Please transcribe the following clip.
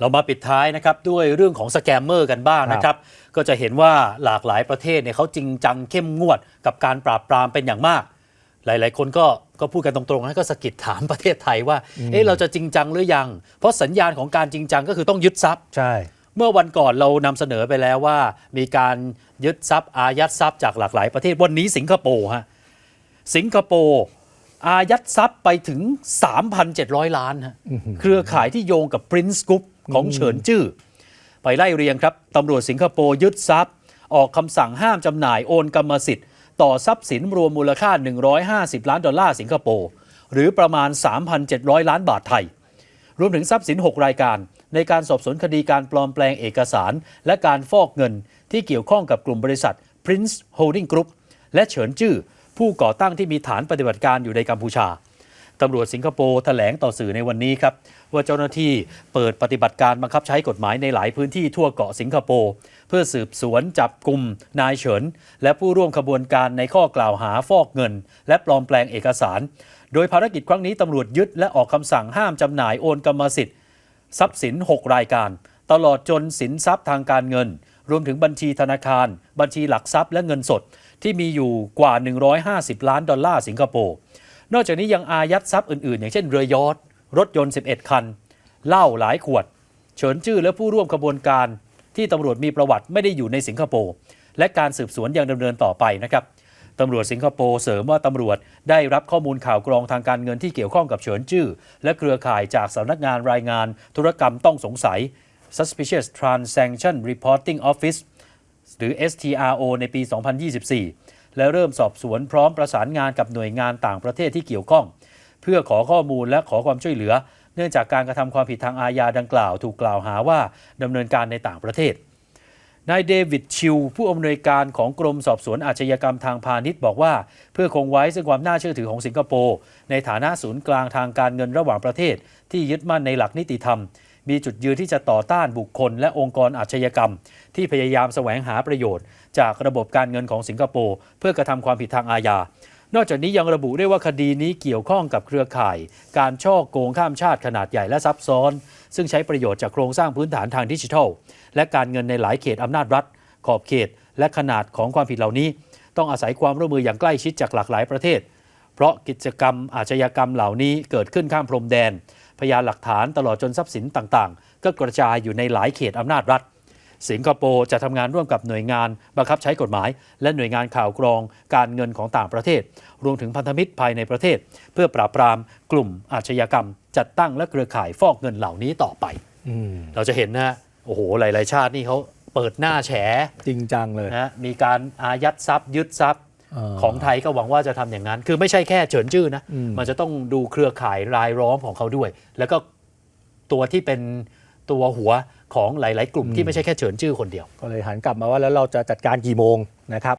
เรามาปิดท้ายนะครับด้วยเรื่องของสแกมเมอร์กันบ้างนะครับ ก็จะเห็นว่าหลากหลายประเทศเนี่ยเขาจริงจังเข้มงวดกับการปราบปรามเป็นอย่างมาก หลาย ๆ คนก็ก็พูดกันตรงๆนะก็สะกิดถามประเทศไทยว่าเอ๊ะเราจะจริงจังหรือยัง เพราะสัญญาณของการจริงจังก็คือต้องยึดทรัพย์ใช่ เมื่อวันก่อนเรานำเสนอไปแล้วว่า มีการยึดทรัพย์อายัดทรัพย์จากหลากหลายประเทศวันนี้สิงคโปร์ฮะสิงคโปร์อายัดทรัพย์ไปถึง 3,700 ล้านฮะเครือข่ายที่โยงกับ Prince Group ของเฉินจื้อไปไล่เรียงครับตำรวจสิงคโปร์ยึดทรัพย์ ออกคำสั่งห้ามจำหน่ายโอนกรรมสิทธิ์ ต่อทรัพย์สินรวมมูลค่า 150 ล้านดอลลาร์สิงคโปร์หรือประมาณ 3,700 ล้านบาทไทย รวมถึงทรัพย์สิน 6 รายการ ในการสอบสวนคดีการปลอมแปลงเอกสาร และการฟอกเงินที่เกี่ยวข้องกับกลุ่มบริษัท Prince Holding Group และเฉินจื้อผู้ก่อตั้งที่มีฐานปฏิบัติการอยู่ในกัมพูชา ตำรวจสิงคโปร์แถลงต่อสื่อในวันนี้ครับ ว่าเจ้าหน้าที่เปิดปฏิบัติการบังคับใช้กฎหมายในหลายพื้นที่ทั่วเกาะสิงคโปร์เพื่อสืบสวนจับกลุ่มนายเฉิน และผู้ร่วมขบวนการในข้อกล่าวหาฟอกเงิน และปลอมแปลงเอกสาร โดยภารกิจครั้งนี้ตำรวจยึดและออกคำสั่งห้ามจำหน่ายโอนกรรมสิทธิ์ ทรัพย์สิน 6 รายการ ตลอดจนสินทรัพย์ทางการเงิน รวมถึงบัญชีธนาคาร บัญชีหลักทรัพย์และเงินสด ที่มีอยู่กว่า 150 ล้านดอลลาร์สิงคโปร์ นอกจากนี้ยังอายัดทรัพย์อื่นๆ อย่างเช่นเรือยอทรถยนต์ 11 คันเหล้าหลายขวด เฉินจื้อและผู้ร่วมขบวนการที่ตำรวจมีประวัติไม่ได้อยู่ในสิงคโปร์และการสืบสวนยังดำเนินต่อไปนะครับตำรวจสิงคโปร์เสริมว่าตำรวจได้รับข้อมูลข่าวกรองทางการเงินที่เกี่ยวข้องกับเฉินจื้อและเครือข่ายจากสำนักงานรายงาน ธุรกรรมต้องสงสัย Suspicious Transaction Reporting Office หรือ STRO ในปี 2024 และเริ่มสอบสวนพร้อมประสานงานกับหน่วยงานต่างประเทศที่เกี่ยวข้อง เพื่อขอข้อมูลและขอความช่วยเหลือ เนื่องจากการกระทำความผิดทางอาญาดังกล่าว ถูกกล่าวหาว่าดำเนินการในต่างประเทศนายเดวิดชิว ผู้อำนวยการของกรมสอบสวนอาชญากรรมทางพาณิชย์บอกว่า เพื่อคงไว้ซึ่งความน่าเชื่อถือของสิงคโปร์ในฐานะศูนย์กลางทางการเงินระหว่างประเทศ ที่ยึดมั่นในหลักนิติธรรม มีจุดยืนที่จะต่อต้านบุคคล และองค์กรอาชญากรรม ที่พยายามแสวงหาประโยชน์ จากระบบการเงินของสิงคโปร์เพื่อกระทำความผิดทางอาญา นอกจากนี้ยังระบุได้ว่าคดีนี้เกี่ยวข้องกับเครือข่าย การช่อโกงข้ามชาติขนาดใหญ่และซับซ้อน ซึ่งใช้ประโยชน์จากโครงสร้างพื้นฐานทางดิจิทัล และการเงินในหลายเขตอำนาจรัฐ ขอบเขต และขนาดของความผิดเหล่านี้ ต้องอาศัยความร่วมมืออย่างใกล้ชิดจากหลากหลายประเทศ เพราะกิจกรรมอาชญากรรมเหล่านี้เกิดขึ้นข้ามพรมแดน พยานหลักฐานตลอดจนทรัพย์สินต่างๆ ก็กระจายอยู่ในหลายเขตอำนาจรัฐ สิงคโปร์จะทำงานร่วมกับหน่วยงานบังคับใช้กฎหมาย และหน่วยงานข่าวกรองการเงินของต่างประเทศ รวมถึงพันธมิตรภายในประเทศ เพื่อปราบปรามกลุ่มอาชญากรรม จัดตั้งและเครือข่ายฟอกเงินเหล่านี้ต่อไปอืมเราจะเห็นนะฮะโอ้โหหลาย ๆ ชาตินี่เขาเปิดหน้าแฉจริงจังเลยนะฮะมีการอายัดทรัพย์ยึดทรัพย์เออ ของไทยก็หวังว่าจะทำอย่างนั้น คือไม่ใช่แค่เฉินจื้อนะอืมมันจะต้องดูเครือข่ายรายล้อมของเขาด้วย แล้วก็ตัวที่เป็นตัวหัวของหลาย ๆ กลุ่มที่ไม่ใช่แค่เฉินจื้อคนเดียว ก็เลยหันกลับมาว่าแล้วเราจะจัดการกี่โมงนะครับ